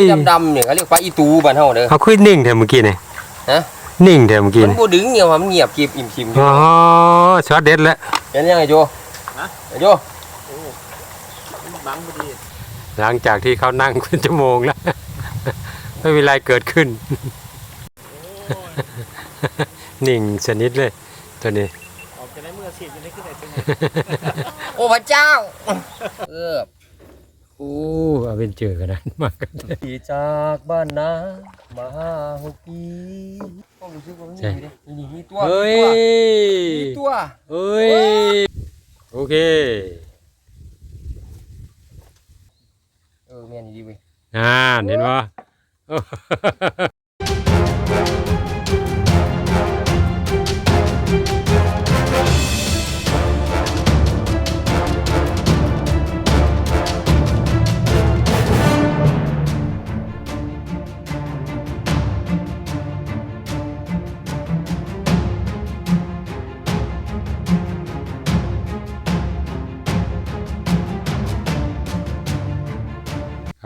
ยดำๆเนี่ยเขาเรียกปลาอีตูบ้านเฮาเด้อเขาคุยนิ่งแถมเมื่อกี้นี่ฮะนิ่งแถมเมื่อกี้มันนี่บ่ดึงเนี่ยว่ามันเงียบเก็บอิ่มชิมอยู่อ๋อช็อตเด็ดแล้วเห็นยังไงโจไอ้โจบังพอดีหลังจากที่เขานั่งเป็นชั่วโมงแล้ว ไม่มีอะไรเกิดขึ้น นิ่งสนิทเลย ตัวนี้ออกจะได้เมื่อสิบจะได้ขึ้นไหนจังไงโอ้พระเจ้าเออ โอ้เอาเป็นเจอกันนั้นมากกันเลยที่จากบ้านนามาห้าหกปีต้องรู้สึกว่ามันมีเด้นี่มีตัวเฮ้ยมีตัวเฮ้ยโอเคเออแม่นดีเว้ยอ่าเห็นปะ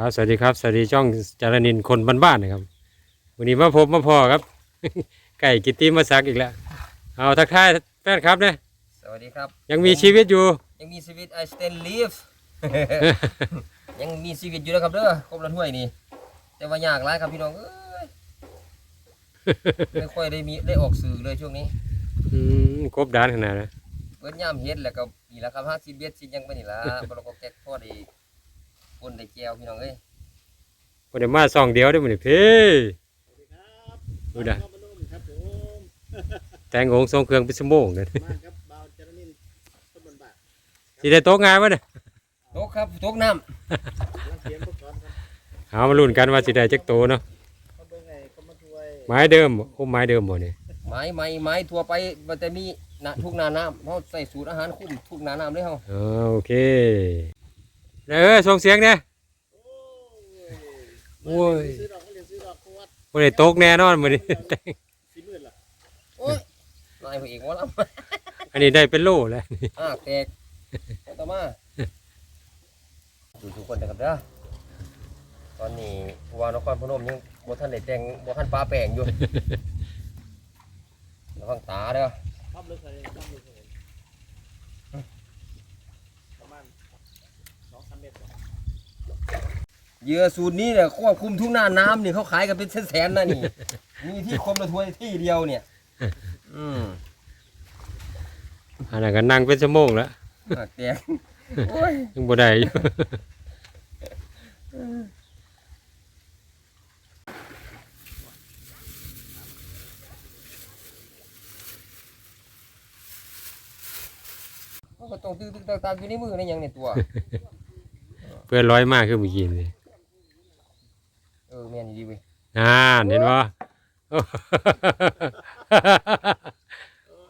ครับสวัสดีครับสวัสดีช่องจารนินคนบ้านๆนะครับวันนี้มาพบมาพอครับ ไก่กิตติมาซักอีกแล้วเอาทักทายแฟนครับเนี่ยสวัสดีครับ ยังมีชีวิตอยู่ ยังมีชีวิตไอสเตนลีฟยังมีชีวิตอยู่นะครับเด้อครบละถ้วยนี่แต่ว่ายากหลายครับพี่น้องเอ้ยไม่ค่อยได้มีได้ออกสื่อเลยช่วงนี้อืมครบด้านขนาดนะเปิดย่ามเฮ็ดแล้วก็นี่ละครับห้าสิบเบ็ดสิยังไปนี่ละบลกแก๊กพอได้ คนได้แก้วพี่น้องเอ้ยวันนี้มาซองเดียวได้หมดนี่เพ่ดูนะก็มานุ่มครับผมแต่งองค์ทรงเครื่องเป็นสมองเลยมาครับเบาจานินต้นบันบาทสิได้โต๊ะงานวะเนี่ยตกครับตกน้ลังเขียนพวกก่อนครับเอามาลุ้นกันว่าสิได้จักโตเนาะเขาเบิ่งไงเขามาช่วยไม้เดิมโอ้ไม้เดิมหมดนี่ำไม้ไม้ไม้ทั่วไปมันจะมีนะทุกนาน้ำเขาใส่สูตรอาหารคุ้มทุกนาน้ำเลยเฮาอ๋อโอเค เออส่งเสียงเนี่ยโอ้ยซื้อดอกก็เรียนซื้อดอกขวดวันนี้ตกแน่นอนวันนี้สี่หมื่นล่ะโอ้ยนายพระเอกว่าลอันนี้ได้เป็นโล่แล้วำอ่าแตกเอาต่อมาดูทุกคนนะครับเด้อตอนนี้ผู้ว่านครพนมยังบ่ทันได้แต่งบ่ทันปลาแป้งอยู่ระวังตาเด้อชอบลึกเลยชอบลึกเลยประมาณสองสามเมตรก่อน เหยื่อสูตรนี้เนี่ยควบคุมทุกหน้าน้ำนี่เขาขายกันเป็นแสนๆนะนี่ มีที่คมละถ้วยที่เดียวเนี่ย อืมอันนั้นก็นั่งเป็นชั่วโมงแล้วอะแตกโอ้ยยังบ่ได้อยู่ มันก็ต้องตึกๆตามๆอยู่ในมือในหยังในตัว เพื่อนร้อยมากคือเมื่อกี้นี่ เออแม่นดีเว้ยอ่าเห็นบ่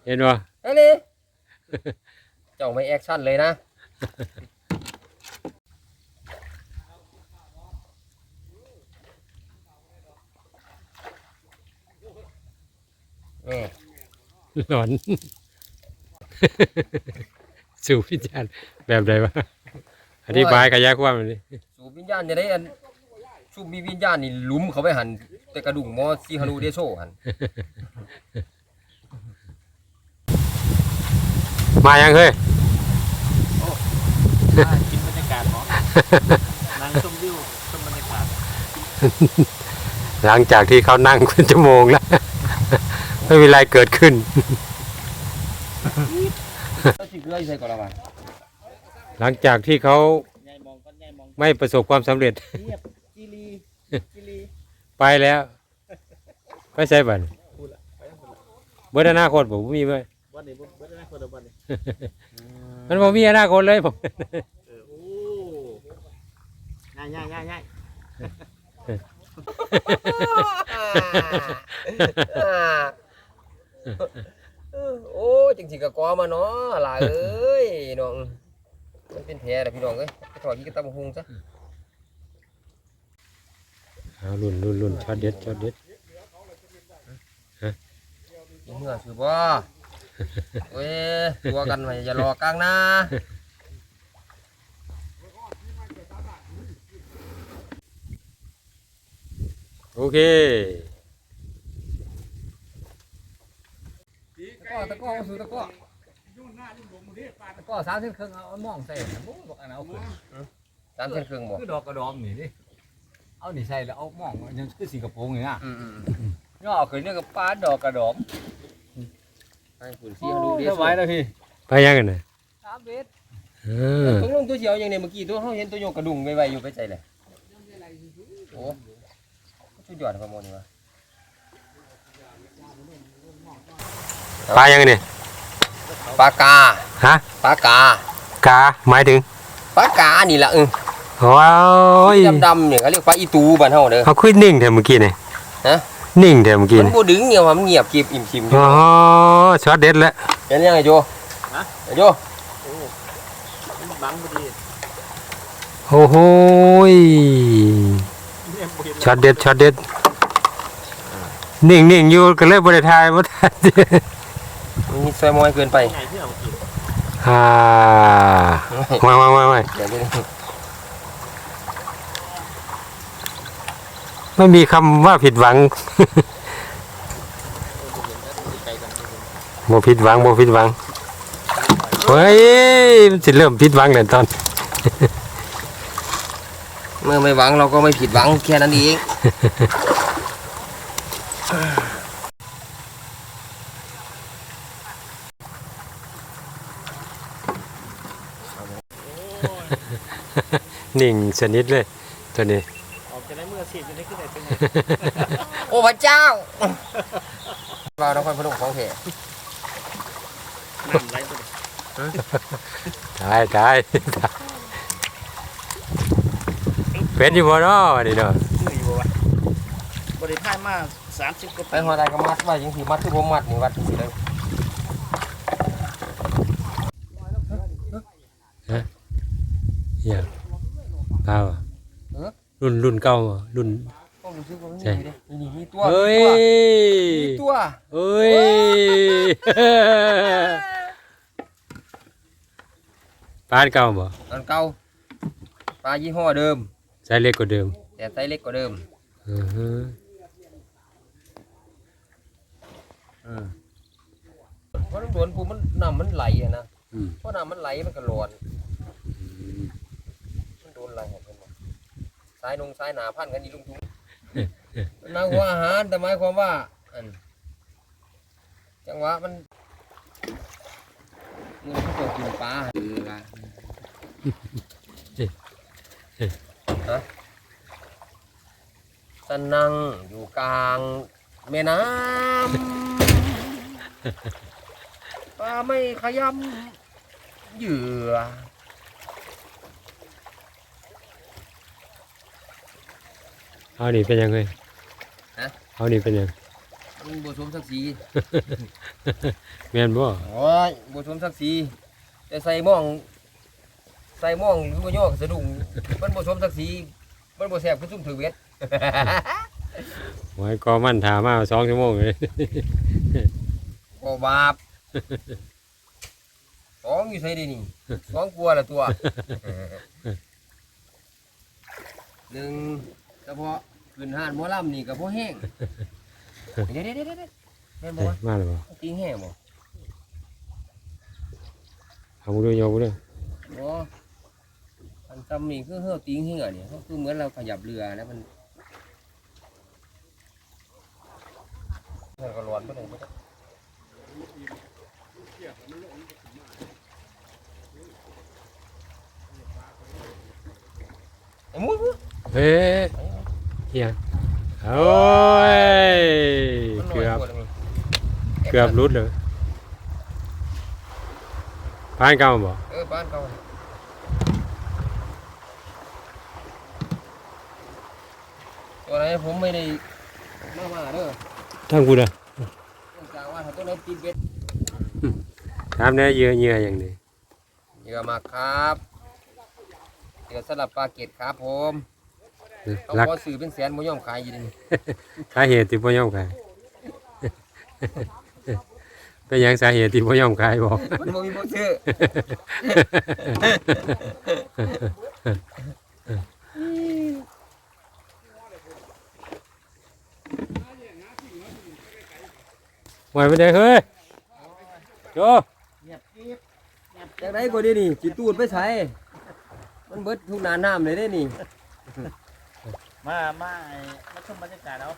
เห็นบ่เฮ้ยนี่เจ้าไม่แอคชั่นเลยนะนี่หลอน สู่พิจารณ์แบบใดวะอธิบายขยายความหน่อยดิสูบวิญญาณจะได้อัน สูบมีวิญญาณนี่หลุมเขาไปหันแต่กระดุงมอซีฮารุเดโซหันมายังเฮ้ยกินบรรยากาศหอนั่งชมวิวชมบรรยากาศ หลังจากที่เขานั่งเป็นชั่วโมงแล้ว ไม่มีอะไรเกิดขึ้นหลังจากที่เขาไม่ประสบความสำเร็จ เงียบจีรีจีรีไปแล้ว ไปใช่บันพูดละไปแล้วพูดละเมื่ออนาคตผมมีไหมวันนี้ผมไม่ได้คนละวันนี้มันบ่มีอนาคตเลยผม เออโอ้ง่ายง่ายง่ายง่ายโอ้จริงๆก็กอมาเนาะหลาเอ้ยน้องมันเป็นแผลแหละพี่น้องเอ้ยไปถอดที่กระตับหุงซะ เอารุ่นรุ่นรุ่นช็อตเด็ดช็อตเด็ดยิงเมื่อคือบ่เว้ยตัวกันไว้อย่ารอกลางนะโอเคตะก้อตะก้อเอาสู่ตะก้อตะก้อสามเส้นครึ่งเอามองใส่บุ้งบอกอันเอาขึ้นสามเส้นครึ่งบ่คือดอกกระดอมนี่ดิ เอานี่ใส่แล้วเอาหมองยังคือสีกระโปรงนี่นะอืมอืมย่อขึ้นเนี่ยก็ปาดดอกกระดอมให้คุณเสียงดูดิสบายแล้วพี่ไปยังกันนะสามเมตรเออตรงลงตัวเดียวอย่างนี้เมื่อกี้ตัวเขาเห็นตัวโยกกระดุงไว้ๆอยู่ไปใจเลยโอ้สุดยอดครับโมนี่วะไปยังกันเนี่ยปากกาฮะปากกากาหมายถึงปากกานี่ละเออ ว้าวดำๆเนี่ยเขาเรียกปลาอีตูบ้านเฮาเด้อเขาคุยนิ่งแถมเมื่อกี้นี่ฮะนิ่งแถมเมื่อกี้มันนี่บ่ดึงเนี่ยว่ามันเงียบกริบอิ่มชิมอยู่อ๋อช็อตเด็ดแล้วเห็นยังไงโจไอ้โจมันบังพอดีโอ้โหยเนี่ยบ่เห็นช็อตเด็ดช็อตเด็ดนิ่งนิ่งอยู่ก็เลยบริทายมาทันมันมีซอยมอยเกินไปไงที่เอากินอ่าไม่ไม่ไม่ไม่ เดี๋ยวนี้ ไม่มีคำว่าผิดหวังบ่ผิดหวังบ่ผิดหวังเฮ้ยมันสิเริ่มผิดหวังแล้วตอน เมื่อไม่หวังเราก็ไม่ผิดหวังแค่นั้นเองนิ่งสนิทเลยตัวนี้ ออกจากในเมื่อสิจะได้ขึ้นไหนเป็นไงโอ้พระเจ้าเราต้องคอยพนุของแท้น้ำไหลตัวตายตายเป็นอยู่บ่เนาะอันนี่เนาะชื่ออยู่วะบริพายมาสามสิบกว่าไปปีหัวใดก็มัดไว้จังสิมัดคือผมมัดนี่วัดสิเลย อย่าเปล่าอะ รุ่นรุ่นเก่าบ่รุ่นต้องรู้สึกว่ามันใช่มีเด้นี่มีตัวเฮ้ยมีตัวเฮ้ยปานเก่าบ่อันเก่าปลายี่ห้อเดิมใช้เล็กกว่าเดิม แต่ไซส์เล็กกว่าเดิมอือฮึเพราะน้ำโดนปูมันน้ำมันไหลอะนะอืมเพราะน้ำมันไหลมันก็ร้อนมันโดนไหลเห็นบ่สายนงสายหนาพันกันนี่ลุงทุงนางหัวอาหารแต่หมายความว่าอันจังหวะมันเงินเขาเปิดกินปลาเออละฮะสนั่งอยู่กลางแม่น้ำปลาไม่ขยำเหยื่อ เอานี่เป็นยังไงฮะ เอานี่เป็นยัง มันบสมศักดิ์ศรีแม่นบ่โอ้ยบสมศักดิ์ศรีแต่ใส่หม่อง ใส่หม่องหรือว่าย่อกสะดุ้งมันบสมศักดิ์ศรีมันบแสบคือซุ่มถือเวท ไว้ก็มั่นถามาสองชั่วโมงเลย บ่บาป สองอยู่ใส่ดีนี่ สองกลัวละตัว หนึ่ง เฉพาะขึ้นห้านหมอลำนี่กับพ่แห้งเดี๋ยวเดี๋ยวเดี๋ยวเดี๋ยวแม่นบ่เอ้ยวะมาแล้วบ่ตีแห้งบ่เอามาดูโยกดูบ่อันจำนี่คือเฮาติงเหือเนี่ยก็คือเหมือนเราขยับเรือแล้วมันมันก็ร้อนไปเลยบ่ได้ไอ้มุ้ยมุ้ยเฮ้ยเฮียโอ้ยมันลเกืยอบกว่านี้เกือบรุดเลยปานเก่าบ่เออบ้านเก่าตัวไหนผมไม่ได้มามาเด้อทั้งกูเด้อเนื่องจากว่าถ้าตัวไหนติดเบ็ดถามแน่เหยื่อเหยื่ออย่างนี้เหยื่อมาครับเหยื่อสลับปลาเกตครับผม เขารักอสื่อเป็นแสนบ่ยอมขายยู่นี่สาเหตุที่พ่อยอมขาย เป็นหยังสาเหตุที่พ่อยอมขายบอก มันมีผู้ซื้อไหวไปเลยเฮ้ยโจจากไหนก็ได้นี่จิตูดไปใช้มันเบิดทุกหนาน้ำเลยได้นี่ มามาไอ้มาชมบรรยากาศเอา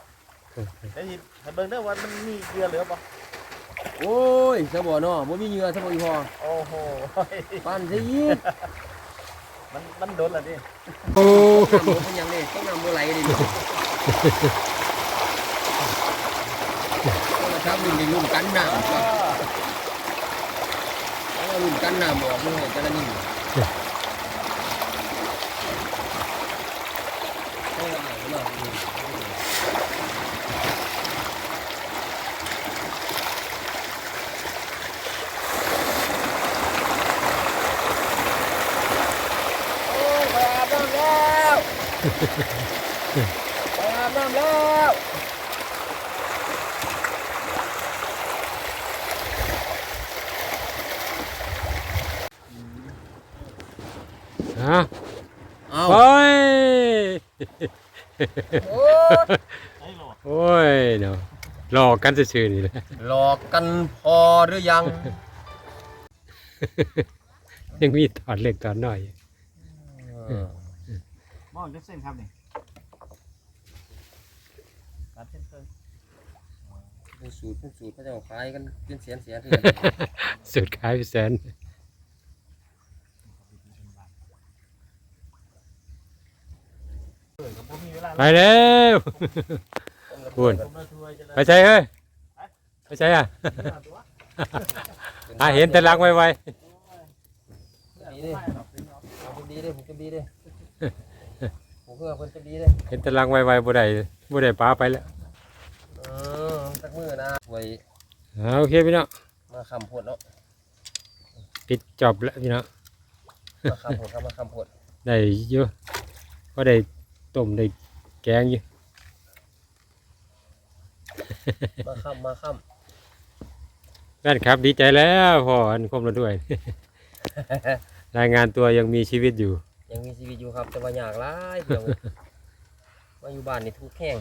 ได้ยินให้เบิ่งได้อว่ามันมีเกลือเหลือบ่โอ้ยสบอเนาะบ่มีเหงื่อสบอีพอโอ้โหปั้นซะอีกมันมันโดนและดิโอ้น้ำบ่เป็นหยังนี่ต้องน้ำบ่ไหลนี่โทรศัพท์รุ่นนี้รุ่นกันน้ำครับเอารุ่นกันน้ำออกนี่ให้เจ้าหน้าที่เอาละเอาละเอาละ โอ้ยไปอาบน้ำแล้ว ไปอาบน้ำแล้วฮะเอาโอ้ย โอ้ยไอ้โหลโอ้ยเนาะหลอกกันซื่อๆนี่แหละ หลอกกันพอหรือยัง ยังมีตอนเล็กตอนน้อยมอ งจักเส้นครับนี่สามเส้นครึ่งเป็นสูตรเป็นสูตรพระเจ้าขายกันเป็นเสียนเสียนที่สุดขายไปแสนเออก็บ่มีเวลาไปแล้วพูดผมเลยช่วยจะเลยไปใช่เฮ้ยไปใช่อะตัวอะเห็นแต่หลังไวดีเด้ผมดีเด้ผมจะดีเด้ผม เพื่อคนจะดีเด้ๆเห็นแต่หลังไวๆบ่ได้บ่ได้ปลาไปแล้วเออสักมือนะไว้อ่าโอเคพี่น้องมาคำพดเนาะปิดจบแล้วพี่น้องมาคำพดครับมาคำพดได้เยอะก็ได้ต้มได้แกงอยู่มาคำมาคแฟนครับดีใจแล้วพ่ออันคมเราด้วยรายงานตัวยังมีชีวิตอยู่ำ ยังมีชีวิตอยู่ครับแต่ว่าอยากร้ายเพียงมาอยู่บ้านนี่ทุกข์แห้ง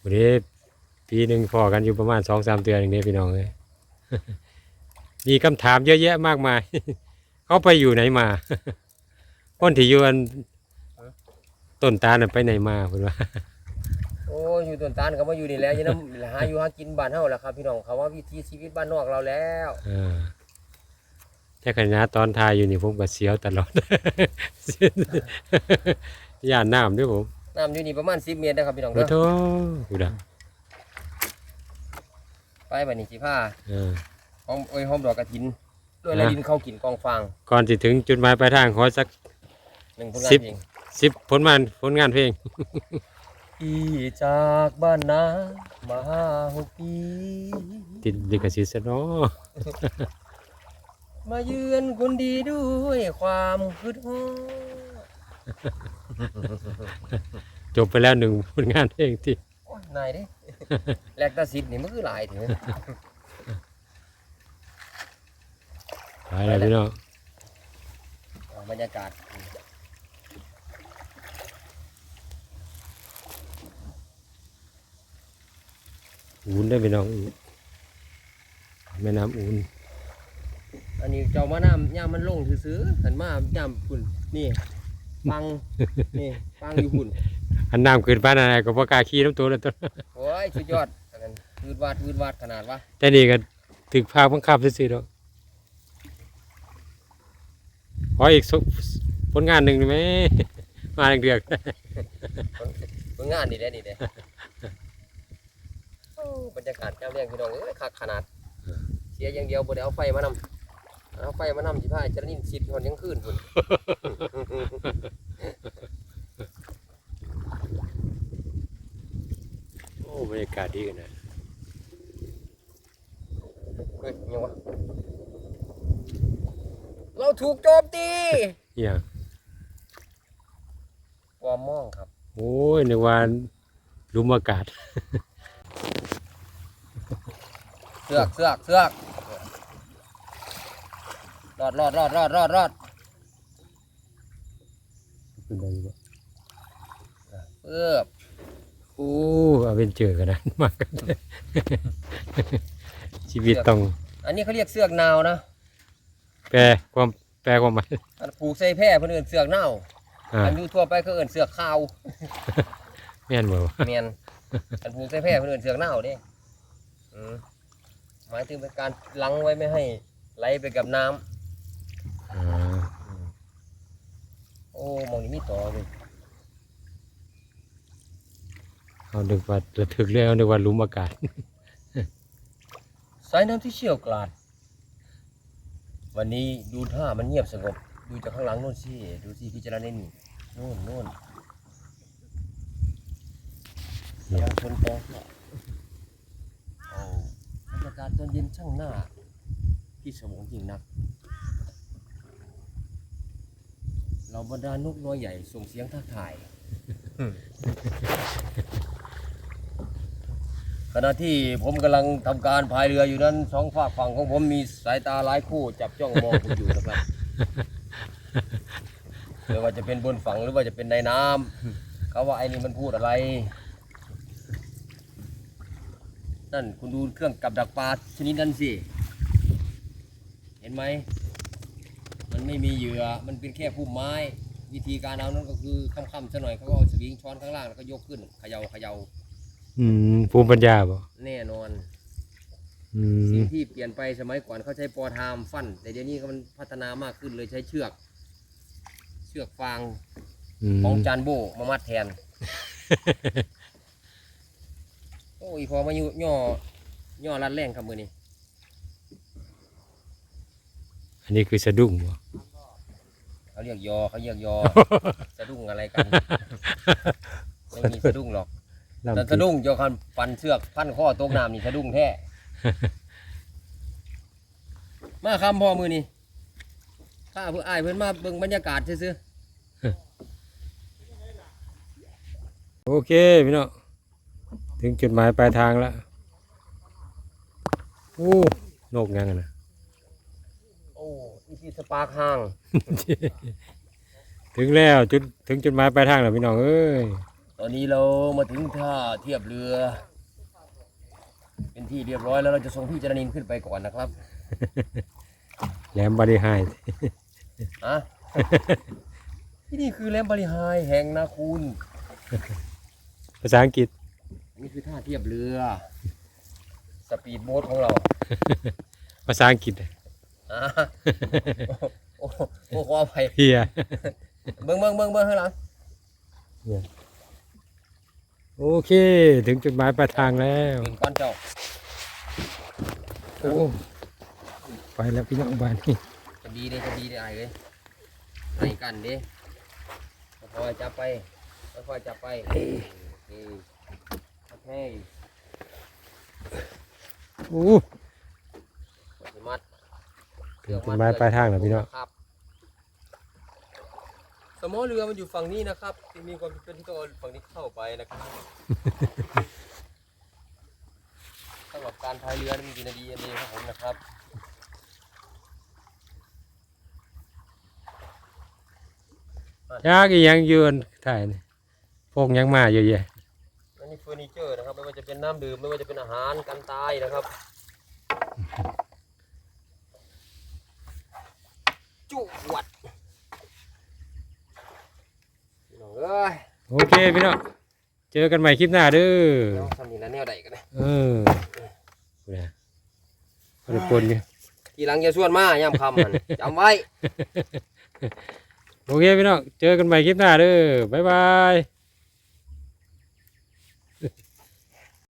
วันนี้ปีหนึ่งพอกันอยู่ประมาณสองสามเดือนอย่างนี้พี่น้องเลยมีคำถามเยอะแยะมากมาย เขาไปอยู่ไหนมาคนที่อยู่อันต้นตาลน่ะไปไหนมาคุณว่าโอ้ยอยู่ต้นตาลก็มาอยู่นี่แหล้วอยังนั้นหาอยู่หากินบ้านเฮาแหละครับ พี่น้องเขาว่าวิถีชีวิตบ้านนอกเราแล้วอ่า แต่ขณะตอนทายอยู่นี่ผมก็เสียวตลอด ย่านน้ำด้วยผมน้ำอยู่นี่ประมาณ10เมตรนะครับพี่น้องโอ้เด้อโหกูดังไปบัดนี้สิพาอ่าหอมเอ้ยหอมดอกกระถินด้วยและนะดินเข้ากินกองฟางก่อนจะถึงจุดหมายปลายทางขอสัก หนึ่งผลงานสิบเพลงสิบผลงานผลงานเพลง พี่จากบ้านนามาหกปีติดลิขสิทธิ์ซะเนาะ มาเยือนคนดีด้วยความคืดฮอดจบไปแล้วหนึ่งผลงานเพลงที่ โอ้ยนายเด้แลกตาสิทธิ์นี่มันคือหลายเถอะไปแล้วพี่น้องอ่าบรรยากาศอุ่นได้อพี่น้องอุ่นแม่น้ำอุ่น อันนี้เจ้ามาน้ำย่ามมันลงซื้อๆหันมาย่ามพุ่นนี่ปังนี่ปังอยู่พุ่นอันน้ำขึ้นบ้านอะไรก็บ่กล้าขี่น้ำตัวแล้วตัวโอ้ยสุดยอดอันนั้นวืดวาดวืดวาดขนาดวะแต่นี่ก็ถึกพาบังคับซื่อๆดอกขออีกสักผลงานหนึ่งได้ไหมมาเดือกผลงานนี่แหละนี่แหละโอ้บรรยากาศเจ้าเลี้ยงพี่น้องเอ้ยคักขนาดเสียอย่างเดียวบ่ได้เอาไฟมานำ เอาไฟมานำสิพายจะได้ยินสิทธิ์คนยังคืนพุ่นโอ้บรรยากาศดีขนาดเฮ้ยยังวะเราถูกโจมตีอหย่างวอมมองครับ โอ้ยในวันลุมอากาศ เสือกเสือกเสือก รอดรอดรอดรอดรอดรอดเป็นไรบ่เอือบโอ้เอาเป็นเจอกันนะมากกันชีวิตต้องอันนี้เขาเรียกเสือกนาวนะแปลความแปลความหมายอันผูกใส่แพร่เพื่นเอนเสือกนาวอ่าอันอยู่ทั่วไปก็เอินเสือกขาวแม่นบ่วะเมียนอันผูกใส่แพร่เพื่นเอนเสือกนาวเด้อืมหมายถึงเป็นการลังไว้ไม่ให้ไหลไปกับน้ำอ่า โอ้มองนี่มีต่อเลยเอาดึกว่าระทึกเลยเอาดึกว่าหลุมอากาศสายน้ำที่เชี่ยวกราดวันนี้ดูท่ามันเงียบสงบ ดูจากข้างหลังโน่นสิ ดูสิพิจารณานี่โน่นโน่นเงียบชนแปลงเนี่ยโอ้บรรยากาศตอนเย็นช่างหน้าพี่สมองจริงนัก เราบรรดานกน้อยใหญ่ส่งเสียงทักทาย ขณะที่ผมกำลังทำการพายเรืออยู่นั้นสองฝากฝั่งของผมมีสายตาหลายคู่จับจ้องมองผมอยู่นะครับไม่ว่าจะเป็นบนฝั่งหรือว่าจะเป็นในน้ำเขาว่าไอ้นี่มันพูดอะไร นั่นคุณดูเครื่องกับดักปลาชนิดนั้นสิ เห็นไหมมัน ไม่มีเหยื่อ มันเป็นแค่พุ่มไม้ วิธีการเอานั้นก็คือค่ำๆซะหน่อยเขาก็เอาสวิงช้อนข้างล่างแล้วก็ยกขึ้นเขย่าเขย่าอืมภูมิปัญญาบ่แน่นอน อืสิ่มงที่เปลี่ยนไปสมัยก่อนเขาใช้ปอทามฟัน แต่เดี๋ยวนี้ก็มันพัฒนามากขึ้นเลยใช้เชือก เชือกฟางอืมของจานโบมามัดแทน โอ้ยพอมาอยู่ย่อย่อรัดแรงครับมือนี้ อันนี้คือสะดุ้งบ่เขาเรียกยอเขาเรียกยอ สะดุ้งอะไรกัน ไม่มีสะดุ้งหรอกลำแต่ผิสะดุ้งเจ้าคันปันเชือกพันข้อตกน้ำนี่สะดุ้งแท้ มาคำพ่อมือนี่ข้าเพื่ออ้ายเพื่อนมาเบิ่งบรรยากาศซื่อโอเคพี่น้องถึงจุดหมายปลายทางแล้ว โอ้ นกยังอะนะๆโอ้อี ที่สปาร์คห้าง ถึงแล้วจุดถึงจุดหมายปลายทางแล้วพี่น้องเอ้ยตอนนี้เรามาถึงท่าเทียบเรือ เป็นที่เรียบร้อยแล้วเราจะส่งพี่จรนินขึ้นไปก่อนนะครับแหลมบริหายอะที่นี่คือแหลมบริหายแห่งนาคูนภาษาอังกฤษอันนี้คือท่าเทียบเรือ สปีดโบ๊ทของเรา ภาษาอังกฤษ อะโอ้โหโอ้โหขออภัยเฮียเบิ้งเบิ้งเบิ้งเบิ้งข้างหลังโอเค ถึงจุดหมายปลายทางแล้วขึ้นก้อนเจ้าโอ้ไปแล้วพี่น้องบ้านนี่จะดีเลยจะดีเลยไอ้เลยไอ้กันเด้ค่อยๆจับไปค่อยๆจับไปโอเคโอเคโอ้สิมัด ถึงจุดหมายปลายทางแล้วพี่น้อง ครับสมอเรือมันอยู่ฝั่งนี้นะครับจึงมีความจำเป็นที่ต้องเอาฝั่งนี้เข้าไปนะครับสำหรับการพายเรือนี่มันกินดีอันนี้ครับผมนะครับยากอีหยังยืนถ่ายนี่พวกหยังมาเยอะแยะอันนี้เฟอร์นิเจอร์นะครับไม่ว่าจะเป็นน้ำดื่มไม่ว่าจะเป็นอาหารกันตายนะครับ จุวัดพี่น้องเอ้ยโอเคพี่น้องเจอกันใหม่คลิปหน้าเด้อเดี๋ยวทำนี่ละแนวใดกันนะเออกูนะกูจะปนอยู่ ทีหลังจะชวนมาย่ำคำมันจำไว้ โอเคพี่น้อง เจอกันใหม่คลิปหน้าเด้อ บ๊ายบาย